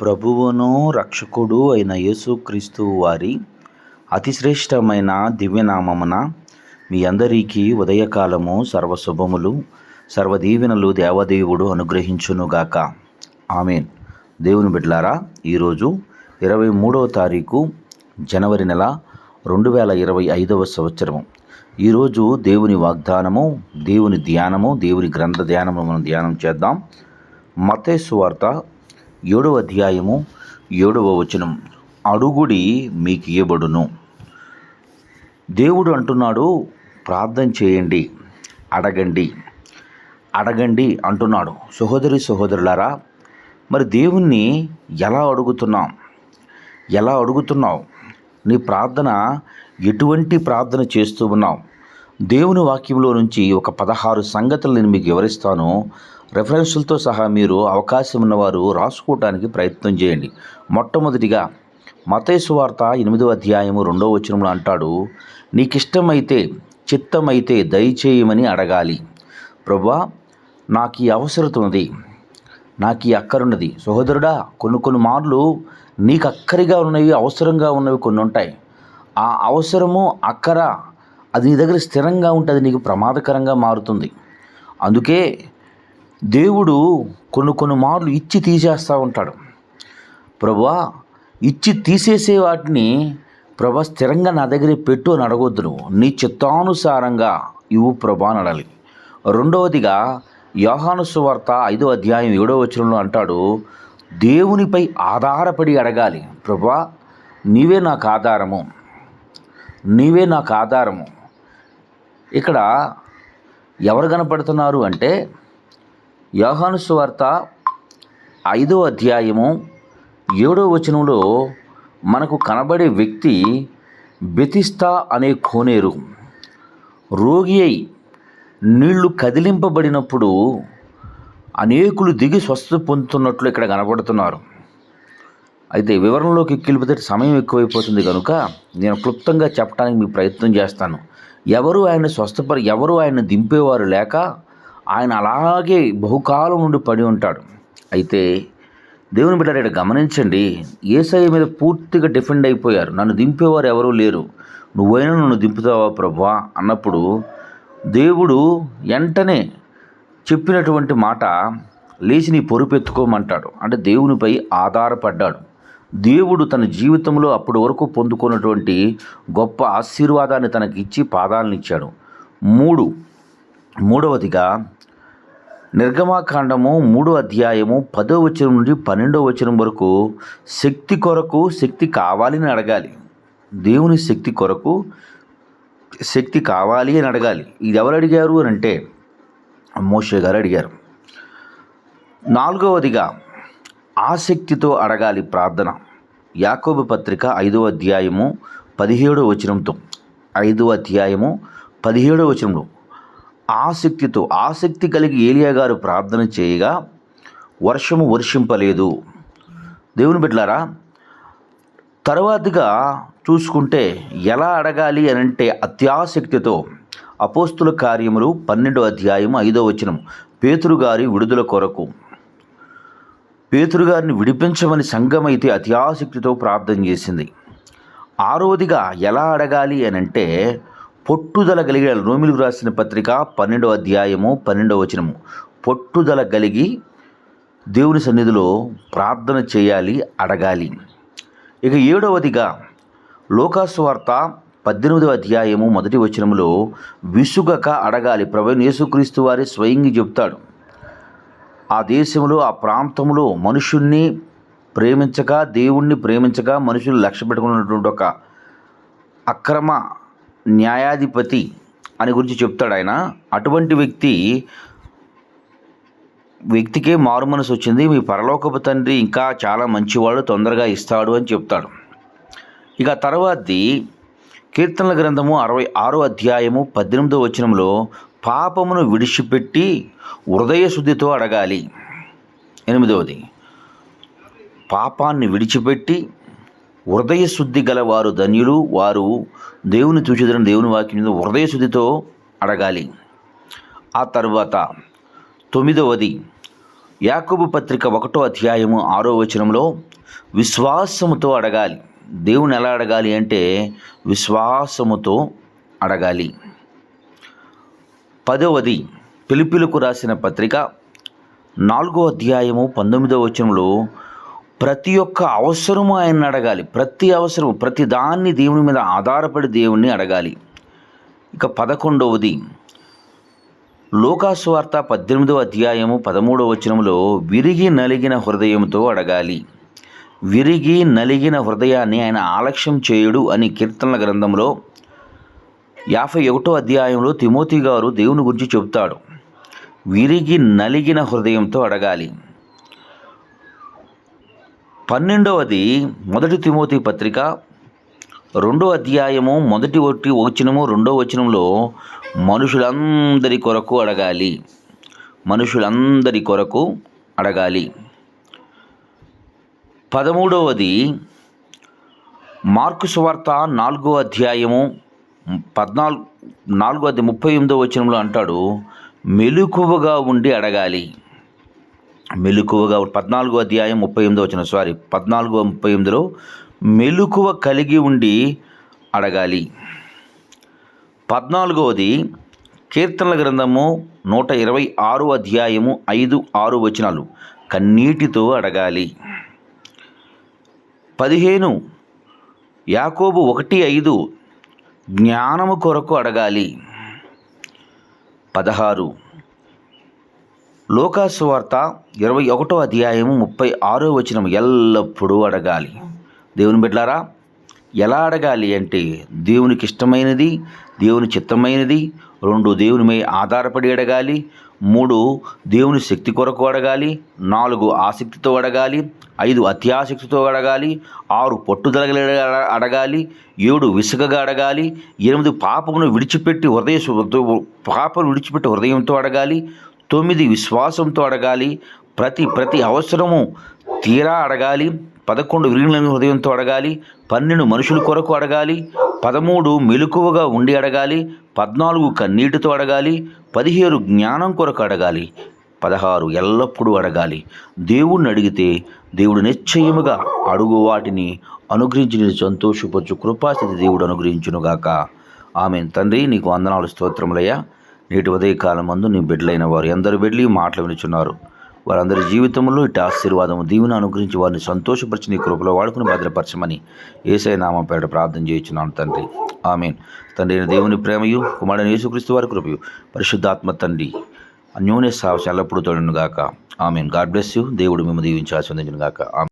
ప్రభువును రక్షకుడు అయిన యేసుక్రీస్తు వారి అతిశ్రేష్టమైన దివ్యనామమున మీ అందరికీ ఉదయకాలము సర్వశుభములు సర్వదీవెనలు దేవదేవుడు అనుగ్రహించునుగాక. ఆమెన్. దేవుని బిడ్లారా ఈరోజు ఇరవై మూడవ తారీఖు జనవరి నెల రెండు వేల ఇరవై ఐదవ సంవత్సరము. ఈరోజు దేవుని వాగ్దానము దేవుని ధ్యానము దేవుని గ్రంథ ధ్యానము మనం ధ్యానం చేద్దాం. మతేసు వార్త ఏడవ అధ్యాయము ఏడవ వచనం. అడుగుడి మీకు ఇవ్వబడును దేవుడు అంటున్నాడు ప్రార్థన చేయండి అడగండి అడగండి అంటున్నాడు. సహోదరి సహోదరులారా మరి దేవుణ్ణి ఎలా అడుగుతున్నాం? ఎలా అడుగుతున్నావు? నీ ప్రార్థన ఎటువంటి ప్రార్థన చేస్తూ ఉన్నావు? దేవుని వాక్యంలో నుంచి ఒక పదహారు సంగతులు నేను మీకు వివరిస్తాను. రెఫరెన్సులతో సహా మీరు అవకాశం ఉన్నవారు రాసుకోవడానికి ప్రయత్నం చేయండి. మొట్టమొదటిగా మతేసు వార్త ఎనిమిదో అధ్యాయము రెండవ వచనంలో అంటాడు నీకిష్టమైతే చిత్తమైతే దయచేయమని అడగాలి. ప్రభా నాకు ఈ అవసరత ఉంది నాకు ఈ అక్కరున్నది. సహోదరుడా కొన్ని కొన్ని మార్లు నీకు అక్కరిగా ఉన్నవి అవసరంగా ఉన్నవి కొన్ని ఉంటాయి. ఆ అవసరము అక్కర అది నీ దగ్గర స్థిరంగా ఉంటుంది నీకు ప్రమాదకరంగా మారుతుంది. అందుకే దేవుడు కొన్ని కొన్ని మార్లు ఇచ్చి తీసేస్తూ ఉంటాడు. ప్రభా ఇచ్చి తీసేసే వాటిని ప్రభా స్థిరంగా నా దగ్గర పెట్టు అని అడగొద్దు నువ్వు. నీ చిత్తానుసారంగా ఇవ్వు ప్రభా అని అడాలి రెండవదిగా యోహాను సువార్త ఐదో అధ్యాయం ఏడో వచనంలో అంటాడు దేవునిపై ఆధారపడి అడగాలి. ప్రభా నీవే నాకు ఆధారము. నీవే నాకు ఆధారము. ఇక్కడ ఎవరు కనపడుతున్నారు అంటే యోహాను సువార్త ఐదో అధ్యాయము ఏడో వచనంలో మనకు కనబడే వ్యక్తి బెతిస్తా అనే కోనేరు. రోగి అయి నీళ్ళు కదిలింపబడినప్పుడు అనేకులు దిగి స్వస్థత పొందుతున్నట్లు ఇక్కడ కనబడుతున్నారు. అయితే వివరణలోకి ఎక్కిలిపితే సమయం ఎక్కువైపోతుంది కనుక నేను క్లుప్తంగా చెప్పడానికి మీ ప్రయత్నం చేస్తాను. ఎవరు ఆయన స్వస్థపరి ఎవరు ఆయన దింపేవారు లేక ఆయన అలాగే బహుకాలం నుండి పడి ఉంటాడు. అయితే దేవుని బిడ్డ ఇక్కడ గమనించండి ఏసఐ మీద పూర్తిగా డిఫెండ్ అయిపోయారు. నన్ను దింపేవారు ఎవరూ లేరు. నువ్వైనా నన్ను దింపుతావా ప్రభా? అన్నప్పుడు దేవుడు వెంటనే చెప్పినటువంటి మాట లేచి నీ పొరుపెత్తుకోమంటాడు అంటే దేవునిపై ఆధారపడ్డాడు. దేవుడు తన జీవితంలో అప్పటి వరకు పొందుకున్నటువంటి గొప్ప ఆశీర్వాదాన్ని తనకి ఇచ్చి పాదాలను ఇచ్చాడు మూడు మూడవదిగా నిర్గమాకాండము మూడో అధ్యాయము పదో వచనం నుండి పన్నెండో వచనం వరకు శక్తి కొరకు శక్తి కావాలని అడగాలి. దేవుని శక్తి కొరకు శక్తి కావాలి అని అడగాలి. ఇది ఎవరు అడిగారు అని అంటే మోషే గారు అడిగారు. నాలుగవదిగా ఆసక్తితో అడగాలి ప్రార్థన. యాకోబు పత్రిక ఐదో అధ్యాయము పదిహేడో వచనంతో. ఐదో అధ్యాయము పదిహేడో వచనంలో ఆసక్తితో ఆసక్తి కలిగి ఏలియా గారు ప్రార్థన చేయగా వర్షము వర్షింపలేదు. దేవుని బిడ్డలారా తర్వాతగా చూసుకుంటే ఎలా అడగాలి అని అంటే అత్యాసక్తితో అపోస్తుల కార్యములు పన్నెండో అధ్యాయం ఐదో వచనం పేతురుగారి విడుదల కొరకు. పేతురు గారిని విడిపించమని సంఘమైతే ఆసక్తితో ప్రార్థన చేసింది. ఆరోదిగా ఎలా అడగాలి అని అంటే పొట్టుదల కలిగి రోమిలకు రాసిన పత్రిక పన్నెండవ అధ్యాయము పన్నెండవ వచనము. పొట్టుదల కలిగి దేవుని సన్నిధిలో ప్రార్థన చేయాలి అడగాలి. ఇక ఏడవదిగా లోకాస్వార్త పద్దెనిమిదవ అధ్యాయము మొదటి వచనములో విసుగక అడగాలి. ప్రభు యేసుక్రీస్తు వారి స్వయంగా చెప్తాడు ఆ దేశంలో ఆ ప్రాంతంలో మనుషుణ్ణి ప్రేమించక దేవుణ్ణి ప్రేమించక మనుషులు లక్ష్య పెట్టుకున్నటువంటి ఒక అక్రమ న్యాయాధిపతి అని గురించి చెప్తాడు ఆయన. అటువంటి వ్యక్తి వ్యక్తికే మారు మనసు వచ్చింది. మీ పరలోకపు తండ్రి ఇంకా చాలా మంచివాడు తొందరగా ఇస్తాడు అని చెప్తాడు. ఇక తర్వాతది కీర్తనల గ్రంథము అరవై ఆరో అధ్యాయము పద్దెనిమిదో వచనంలో పాపమును విడిచిపెట్టి హృదయ శుద్ధితో అడగాలి. ఎనిమిదవది పాపాన్ని విడిచిపెట్టి హృదయశుద్ధి గల వారు ధన్యులు. వారు దేవుని చూచేదని దేవుని వాక్యం హృదయశుద్ధితో అడగాలి. ఆ తర్వాత తొమ్మిదవది యాకబు పత్రిక ఒకటో అధ్యాయము ఆరో వచనంలో విశ్వాసముతో అడగాలి. దేవుని ఎలా అడగాలి అంటే విశ్వాసముతో అడగాలి. పదవది పిలుపులకు రాసిన పత్రిక నాలుగో అధ్యాయము పంతొమ్మిదో వచనంలో ప్రతి ఒక్క అవసరము ఆయన అడగాలి. ప్రతి అవసరము ప్రతి దాన్ని దేవుని మీద ఆధారపడి దేవుణ్ణి అడగాలి. ఇక పదకొండవది. లోకాసువార్త పద్దెనిమిదవ అధ్యాయము పదమూడవ వచనంలో విరిగి నలిగిన హృదయంతో అడగాలి. విరిగి నలిగిన హృదయాన్ని ఆయన ఆలక్ష్యం చేయుడు అని కీర్తనల గ్రంథంలో యాభై ఒకటో అధ్యాయంలో తిమోతి గారు దేవుని గురించి చెబుతాడు. విరిగి నలిగిన హృదయంతో అడగాలి. పన్నెండవది మొదటి తిమోతి పత్రిక రెండో అధ్యాయము మొదటి ఒకటి వచనము రెండో వచనంలో మనుషులందరి కొరకు అడగాలి. మనుషులందరి కొరకు అడగాలి. పదమూడవది మార్కు సువార్త నాలుగో అధ్యాయము పద్నాలుగు నాలుగో అధ్యాయం ముప్పై ఎనిమిదో వచనంలో అంటాడు మెలుకువగా ఉండి అడగాలి. మెలకువగా పద్నాలుగో అధ్యాయం ముప్పై ఎనిమిదో వచ్చిన సారీ పద్నాలుగో ముప్పై ఎనిమిదిలో మెలుకువ కలిగి ఉండి అడగాలి. పద్నాలుగవది కీర్తనల గ్రంథము నూట ఇరవై ఆరు అధ్యాయము ఐదు ఆరు వచనాలు. కన్నీటితో అడగాలి. పదిహేను యాకోబు ఒకటి ఐదు జ్ఞానము కొరకు అడగాలి. పదహారు లోకాసువార్త ఇరవై ఒకటో అధ్యాయము ముప్పై ఆరో వచనం ఎల్లప్పుడూ అడగాలి. దేవుని బిడ్డారా ఎలా అడగాలి అంటే దేవునికి ఇష్టమైనది దేవుని చిత్తమైనది రెండు దేవుని మీద ఆధారపడి అడగాలి మూడు దేవుని శక్తి కొరకు అడగాలి నాలుగు ఆసక్తితో అడగాలి ఐదు అత్యాసక్తితో అడగాలి ఆరు పట్టుదల అడగాలి ఏడు విసుగగా అడగాలి ఎనిమిది పాపమును విడిచిపెట్టి హృదయ పాపను విడిచిపెట్టి హృదయంతో అడగాలి తొమ్మిది విశ్వాసంతో అడగాలి. ప్రతి ప్రతి అవసరము తీరా అడగాలి. పదకొండు విరిగిన హృదయంతో అడగాలి. పన్నెండు మనుషుల కొరకు అడగాలి. పదమూడు మెలకువగా ఉండి అడగాలి. పద్నాలుగు కన్నీటితో అడగాలి. పదిహేడు జ్ఞానం కొరకు అడగాలి. పదహారు ఎల్లప్పుడూ అడగాలి. దేవుణ్ణి అడిగితే దేవుడు నిశ్చయముగా అడుగు వాటిని అనుగ్రహించిన సంతోషపరచు కృపాస్థితి దేవుడు అనుగ్రహించునుగాక. ఆమె తండ్రి నీకు వందనాలు స్తోత్రములయ్యా. నేటి ఉదయకాలం మందు నీ బిడ్డలైన వారు ఎందరు బిడ్డలు మాటలు వినుచున్నారు. వారందరి జీవితంలో ఇటు ఆశీర్వాదము దీవును అనుగ్రహించి వారిని సంతోషపరిచి నీ కృపలో వాడుకుని భద్రపరచమని ఏసై నామం పేట ప్రార్థన చేయించున్నాను తండ్రి. ఆమెన్. తండ్రి అయిన దేవుని ప్రేమయు కుమారుని యేసుక్రీస్తు వారి కృపయు పరిశుద్ధాత్మ తండ్రి అన్యోన్య సావసం ఎల్లప్పుడూ తోడును గాక ఆమెన్. God bless you. దేవుడు మేము దీవించి ఆస్వాదించును గాక ఆమె